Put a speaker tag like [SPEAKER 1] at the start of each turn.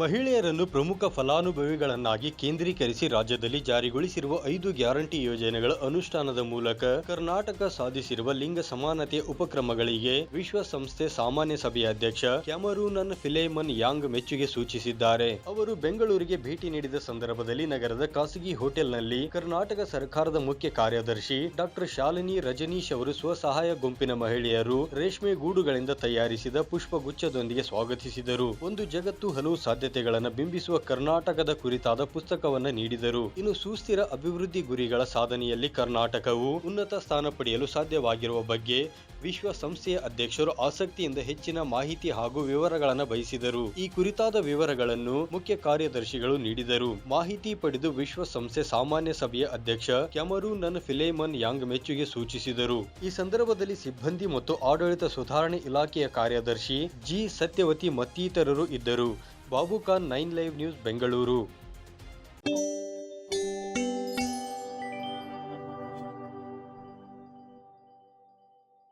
[SPEAKER 1] ಮಹಿಳೆಯರನ್ನು ಪ್ರಮುಖ ಫಲಾನುಭವಿಗಳನ್ನಾಗಿ ಕೇಂದ್ರೀಕರಿಸಿ ರಾಜ್ಯದಲ್ಲಿ ಜಾರಿಗೊಳಿಸಿರುವ ಐದು ಗ್ಯಾರಂಟಿ ಯೋಜನೆಗಳ ಅನುಷ್ಠಾನದ ಮೂಲಕ ಕರ್ನಾಟಕ ಸಾಧಿಸಿರುವ ಲಿಂಗ ಸಮಾನತೆಯ ಉಪಕ್ರಮಗಳಿಗೆ ವಿಶ್ವಸಂಸ್ಥೆ ಸಾಮಾನ್ಯ ಸಭೆಯ ಅಧ್ಯಕ್ಷ ಕ್ಯಾಮರೂನನ್ ಫಿಲೇಮನ್ ಯಾಂಗ್ ಮೆಚ್ಚುಗೆ ಸೂಚಿಸಿದ್ದಾರೆ. ಅವರು ಬೆಂಗಳೂರಿಗೆ ಭೇಟಿ ನೀಡಿದ ಸಂದರ್ಭದಲ್ಲಿ ನಗರದ ಖಾಸಗಿ ಹೋಟೆಲ್ನಲ್ಲಿ ಕರ್ನಾಟಕ ಸರ್ಕಾರದ ಮುಖ್ಯ ಕಾರ್ಯದರ್ಶಿ ಡಾಕ್ಟರ್ ಶಾಲಿನಿ ರಜನೀಶ್ ಅವರು ಸ್ವಸಹಾಯ ಗುಂಪಿನ ಮಹಿಳೆಯರು ರೇಷ್ಮೆ ಗೂಡುಗಳಿಂದ ತಯಾರಿಸಿದ ಪುಷ್ಪಗುಚ್ಛದೊಂದಿಗೆ ಸ್ವಾಗತಿಸಿದರು. ಒಂದು ಜಗತ್ತು ಹಲವು ಸಾಧ್ಯತೆಗಳನ್ನು ಬಿಂಬಿಸುವ ಕರ್ನಾಟಕದ ಕುರಿತಾದ ಪುಸ್ತಕವನ್ನು ನೀಡಿದರು. ಇನ್ನು ಸುಸ್ಥಿರ ಅಭಿವೃದ್ಧಿ ಗುರಿಗಳ ಸಾಧನೆಯಲ್ಲಿ ಕರ್ನಾಟಕವು ಉನ್ನತ ಸ್ಥಾನ ಪಡೆಯಲು ಸಾಧ್ಯವಾಗಿರುವ ಬಗ್ಗೆ ವಿಶ್ವಸಂಸ್ಥೆಯ ಅಧ್ಯಕ್ಷರು ಆಸಕ್ತಿಯಿಂದ ಹೆಚ್ಚಿನ ಮಾಹಿತಿ ಹಾಗೂ ವಿವರಗಳನ್ನು ಬಯಸಿದರು. ಈ ಕುರಿತಾದ ವಿವರಗಳನ್ನು ಮುಖ್ಯ ಕಾರ್ಯದರ್ಶಿಗಳು ನೀಡಿದರು. ಮಾಹಿತಿ ಪಡೆದು ವಿಶ್ವಸಂಸ್ಥೆ ಸಾಮಾನ್ಯ ಸಭೆಯ ಅಧ್ಯಕ್ಷ ಕ್ಯಾಮರೂನನ್ ಫಿಲೇಮನ್ ಯಾಂಗ್ ಮೆಚ್ಚುಗೆ ಸೂಚಿಸಿದರು. ಈ ಸಂದರ್ಭದಲ್ಲಿ ಸಿಬ್ಬಂದಿ ಮತ್ತು ಆಡಳಿತ ಸುಧಾರಣೆ ಇಲಾಖೆಯ ಕಾರ್ಯದರ್ಶಿ ಜಿ ಸತ್ಯವತಿ ಮತ್ತಿತರರು ಇದ್ದರು. Babu Khan nine live news Bengaluru.